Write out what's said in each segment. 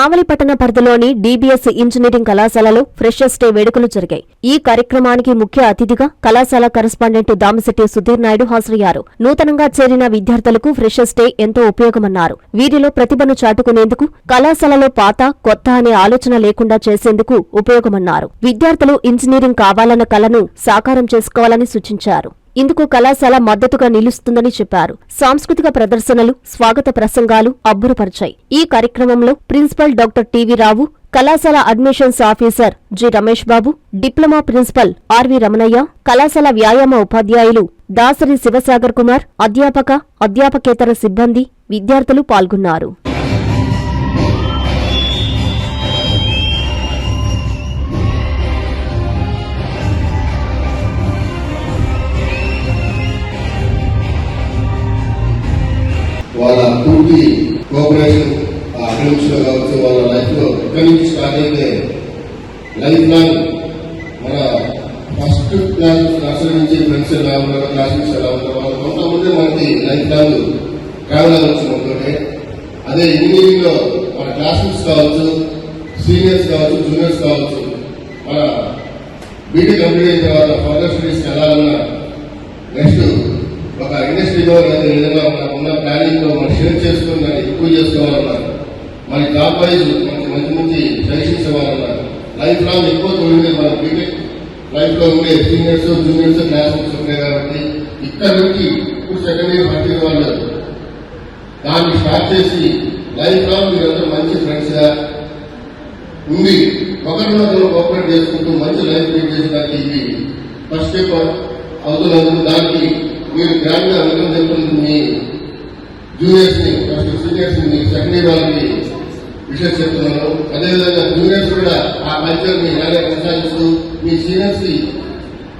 కావలిపట్టణ పరిధిలోని DBS engineering కళాశాలలో freshers day వేడుకలు జరిగాయి. ఈ కార్యక్రమానికి ముఖ్య అతిథిగా కళాశాల కరెస్పాండెంట్ దామిశెట్టి సుధీర్ నాయుడు హాజరయ్యారు. నూతనంగా చేరిన విద్యార్థులకు ఫ్రెషర్స్ డే ఎంతో ఉపయోగమన్నారు. వీరిలో ప్రతిభను చాటుకునేందుకు కళాశాలలో పాత కొత్త అనే ఆలోచన లేకుండా చేసేందుకు ఉపయోగమన్నారు. విద్యార్థులు ఇంజనీరింగ్ కావాలన్న కలను సాకారం చేసుకోవాలని సూచించారు. ఇందుకు కళాశాల మద్దతుగా నిలుస్తుందని చెప్పారు. సాంస్కృతిక ప్రదర్శనలు స్వాగత ప్రసంగాలు అబ్బురపరిచాయి. ఈ కార్యక్రమంలో ప్రిన్సిపల్ డాక్టర్ టివి రావు కళాశాల admissions officer G Ramesh Babu diploma principal RV Ramanaiah కళాశాల వ్యాయామ ఉపాధ్యాయులు దాసరి శివసాగర్ కుమార్ అధ్యాపక అధ్యాపకేతర సిబ్బంది విద్యార్థులు పాల్గొన్నారు. వాళ్ళ పూర్తి కోఆపరేషన్ అకాడమిక్స్లో కావచ్చు వాళ్ళ లైఫ్లో ఎక్కడి నుంచి స్టార్ట్ అయితే లైఫ్ లాంగ్ మన ఫస్ట్ క్లాస్ నర్సరీ నుంచి ఫ్రెండ్స్ ఎలా ఉన్నారు క్లాస్మేట్స్ ఎలా ఉన్నారు వాళ్ళు కొంతమంది మనకి లైఫ్ లాంగ్ ట్రావెల్ అవ్వచ్చు మనతోటే. అదే ఇంజనీరింగ్లో మన క్లాస్మేట్స్ కావచ్చు సీనియర్స్ కావచ్చు జూనియర్స్ కావచ్చు మన బీటీ కంప్లీట్ అయిన తర్వాత ఫర్దర్ స్టడీస్కి వెళ్ళాలన్నా నెక్స్ట్ ఒక ఇండస్ట్రీలో లేదా ఏదైనా ఉన్న ప్లానింగ్లో మనం షేర్ చేసుకుని దాన్ని ఎక్కువ చేసుకోవాలన్నారు. మన జాబ్ వైజ్ మనకి మంచి మంచి సజెషన్స్ ఇవ్వాలన్నా లైఫ్ లాంగ్ ఎక్కువ చూడండి మన బీటెక్ లైఫ్లో ఉండే సీనియర్స్ జూనియర్స్ క్లాస్మేట్స్ ఉన్నాయి కాబట్టి ఇక్కడ నుంచి ఇప్పుడు సెకండ్ ఇయర్ ఫస్ట్ ఇయర్ వాళ్ళు దాన్ని స్టార్ట్ చేసి లైఫ్ లాంగ్ మీరందరూ మంచి ఫ్రెండ్స్గా ఉండి ఒకరినొకరు కోఆపరేట్ చేసుకుంటూ మంచి లైఫ్ లీడ్ చేసడానికి ఇది ఫస్ట్ స్టెప్ అవుతున్నందుకు దానికి మీరు గ్రాండ్గా చెప్తుంది మీ జూనియర్స్ని ఫస్ట్ సీనియర్స్ని సెకండ్ వాళ్ళకి విషయం చెప్తున్నాను అదేవిధంగా జూనియర్స్ కూడా ఆ కల్చర్ని ఇలాగే కొనసాగిస్తూ మీ సీనియర్స్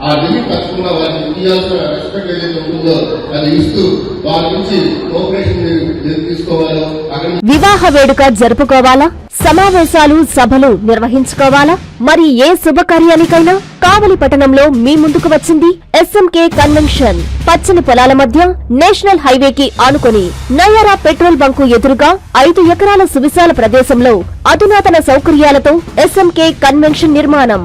ఆ లిమిట్ తప్పకుండా వారికి ఇవ్వాల్సిన రెస్పెక్ట్ ఏదైతే ఉంటుందో అది ఇస్తూ వారి నుంచి కోఆపరేషన్ తీసుకోవాలో? అక్కడ వివాహ వేడుక జరుపుకోవాలా? సమావేశాలు సభలు నిర్వహించుకోవాలా? మరి ఏ శుభకార్యానికైనా కావలి పట్టణంలో మీ ముందుకు వచ్చింది ఎస్ఎంకే కన్వెన్షన్ పచ్చని పొలాల మధ్య నేషనల్ హైవేకి ఆనుకొని నయారా పెట్రోల్ బంకు ఎదురుగా ఐదు ఎకరాల సువిశాల ప్రదేశంలో అధునాతన సౌకర్యాలతో ఎస్ఎంకే కన్వెన్షన్ నిర్మాణం.